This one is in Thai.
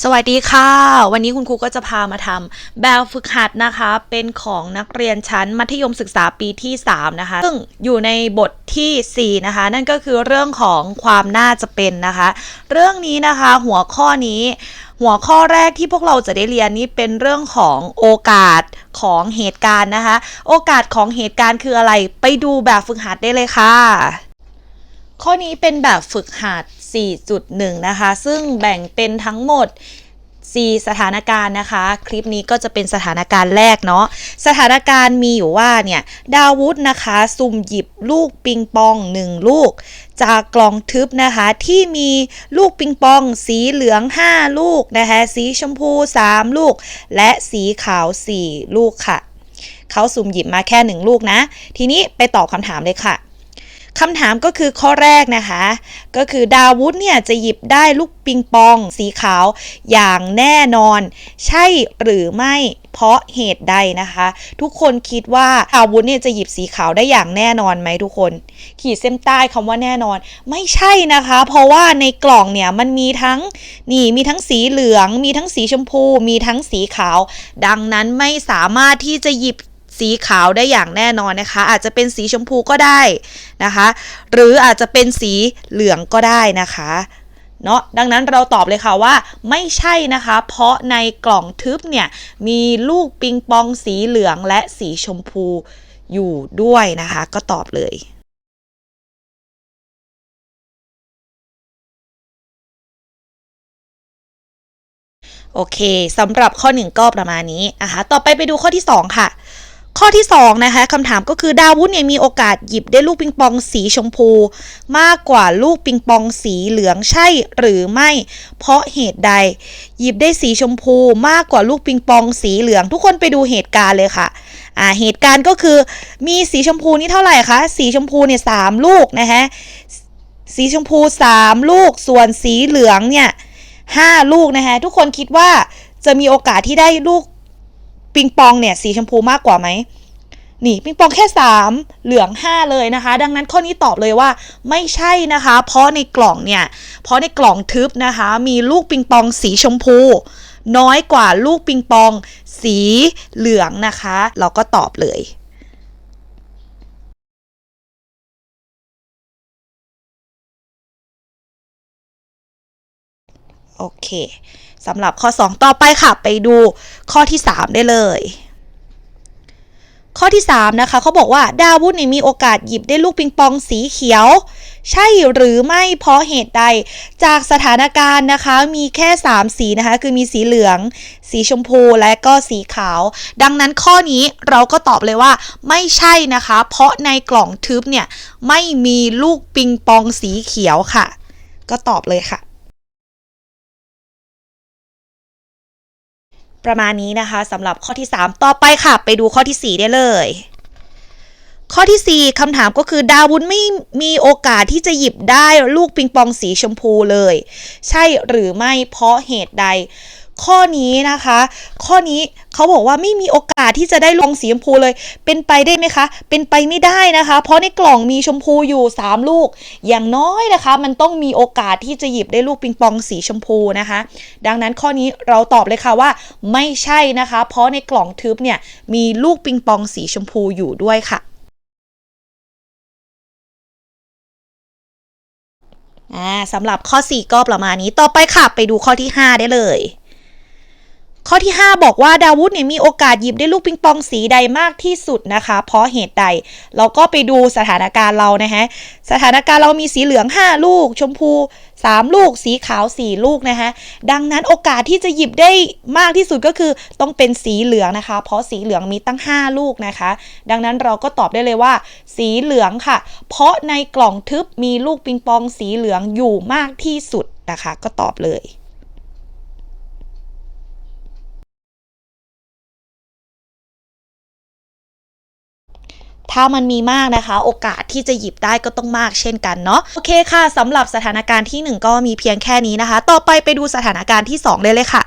สวัสดีค่ะ วันนี้คุณครูก็จะพามาทำแบบฝึกหัดนะคะ เป็นของนักเรียนชั้นมัธยมศึกษาปีที่3นะคะ ซึ่งอยู่ในบททีสี่ 4 นะคะ นั่นก็คือเรื่องของความน่าจะเป็นนะคะ เรื่องนี้นะคะหัวข้อนี้ หัวข้อแรกที่พวกเราจะได้เรียนนี้เป็นเรื่องของโอกาสของเหตุการณ์นะคะ โอกาสของเหตุการณ์คืออะไร ไปดูแบบฝึกหัดได้เลยค่ะ ข้อนี้เป็นแบบฝึกหัด 4.1 นะคะ ซึ่งแบ่งเป็นทั้งหมด 4 สถานการณ์นะคะ คลิปนี้ก็จะเป็นสถานการณ์แรกเนาะสถานการณ์มีอยู่ว่าเนี่ยดาวุธนะคะ สุ่มหยิบลูกปิงปอง 1 ลูก จากกล่องทึบนะคะที่มีลูกปิงปอง สีเหลือง 5 ลูกนะคะสีชมพู 3 ลูก และสีขาว 4 ลูกค่ะ เขาสุ่มหยิบมาแค่ 1 ลูกนะ ทีนี้ไปตอบคำถามเลยค่ะ คำถามก็คือข้อแรกนะคะ ก็คือดาวุธเนี่ยจะหยิบได้ลูกปิงปองสีขาวอย่างแน่นอน ใช่หรือไม่เพราะเหตุใดนะคะ ทุกคนคิดว่าดาวุธเนี่ยจะหยิบสีขาวได้อย่างแน่นอนไหมทุกคน ขีดเส้นใต้คำว่าแน่นอน ไม่ใช่นะคะ เพราะว่าในกล่องเนี่ยมันมีทั้งนี่มีทั้งสีเหลือง มีทั้งสีชมพู มีทั้งสีขาว ดังนั้นไม่สามารถที่จะหยิบ สีขาวได้อย่างแน่นอนนะคะ อาจจะเป็นสีชมพูก็ได้นะคะ หรืออาจจะเป็นสีเหลืองก็ได้นะคะเนาะดังนั้นเราตอบเลยค่ะว่าไม่ใช่นะคะ เพราะในกล่องทึบเนี่ยมีลูกปิงปองสีเหลืองและสีชมพูอยู่ด้วยนะคะ ก็ตอบเลยโอเคสำหรับข้อ 1 ก็ประมาณนี้นะคะต่อไปไปดูข้อที่ 2 ค่ะ ข้อที่2นะคะคำถามก็คือดาวุธเนี่ยมีโอกาสหยิบได้ลูกปิงปองสีชมพู มากกว่าลูกปิงปองสีเหลืองใช่หรือไม่ เพราะเหตุใด หยิบได้สีชมพูมากกว่าลูกปิงปองสีเหลือง ทุกคนไปดูเหตุการณ์เลยค่ะอ่าเหตุการณ์ก็คือมีสีชมพูนี่เท่าไหร่คะสีชมพูเนี่ยสามลูกนะคะสีชมพูสามลูกส่วนสีเหลืองเนี่ยห้าลูกนะคะทุกคนคิดว่าจะมีโอกาสที่ได้ลูก ปิงปองเนี่ยสีชมพูมากกว่าไหมนี่ปิงปองแค่ 3 เหลือง 5 เลยนะคะ ดังนั้นข้อนี้ตอบเลยว่าไม่ใช่นะคะ เพราะในกล่องเนี่ย เพราะในกล่องทึบนะคะ มีลูกปิงปองสีชมพู น้อยกว่าลูกปิงปองสีเหลืองนะคะ เราก็ตอบเลย โอเคสำหรับข้อ 2 ต่อไปค่ะ ไปดูข้อที่ 3 ได้เลย ข้อที่ 3 นะคะเขาบอกว่าดาวุธเนี่มีโอกาสหยิบได้ลูกปิงปองสีเขียว ใช่หรือไม่เพราะเหตุใดจากสถานการณ์นะคะ มีแค่ 3 สีนะคะ คือมีสีเหลือง สีชมพูและก็สีขาว ดังนั้นข้อนี้เราก็ตอบเลยว่า ไม่ใช่นะคะ เพราะในกล่องทึบเนี่ยไม่มีลูกปิงปองสีเขียวค่ะ ก็ตอบเลยค่ะ ประมาณนี้นะคะสำหรับข้อที่ 3 ต่อไปค่ะ ไปดูข้อที่ 4 ได้เลย ข้อที่ 4คำถามก็คือดาวุนไม่มีโอกาสที่จะหยิบได้ลูกปิงปองสีชมพูเลย ใช่หรือไม่เพราะเหตุใด ข้อนี้นะคะ ข้อนี้เขาบอกว่าไม่มีโอกาสที่จะได้ลงสีชมพูเลย เป็นไปได้ไหมคะ เป็นไปไม่ได้นะคะ เพราะในกล่องมีชมพูอยู่ 3 ลูก อย่างน้อยนะคะ มันต้องมีโอกาสที่จะหยิบได้ลูกปิงปองสีชมพูนะคะ ดังนั้นข้อนี้เราตอบเลยค่ะว่า ไม่ใช่นะคะ เพราะในกล่องทึบเนี่ยมีลูกปิงปองสีชมพูอยู่ด้วยค่ะอ่าสำหรับข้อ 4 ก็ประมาณนี้ต่อไปค่ะ ไปดูข้อที่ 5 ได้เลย ข้อที่ 5 บอกว่าดาวุธเนี่ยมีโอกาสหยิบได้ลูกปิงปองสีใดมากที่สุดนะคะ เพราะเหตุใด เราก็ไปดูสถานการณ์เรานะฮะสถานการณ์เรามีสีเหลือง 5 ลูก ชมพู 3 ลูก สีขาว 4 ลูกนะคะดังนั้นโอกาสที่จะหยิบได้มากที่สุดก็คือต้องเป็นสีเหลืองนะคะ เพราะสีเหลืองมีตั้ง 5 ลูกนะคะ ดังนั้นเราก็ตอบได้เลยว่า สีเหลืองค่ะ เพราะในกล่องทึบมีลูกปิงปองสีเหลืองอยู่มากที่สุดนะคะ ก็ตอบเลย ถ้ามันมีมากนะคะ โอกาสที่จะหยิบได้ก็ต้องมากเช่นกันเนาะโอเคค่ะสำหรับสถานการณ์ที่ 1 ก็มีเพียงแค่นี้นะคะ ต่อไปไปดูสถานการณ์ที่ 2 เลยเลยค่ะ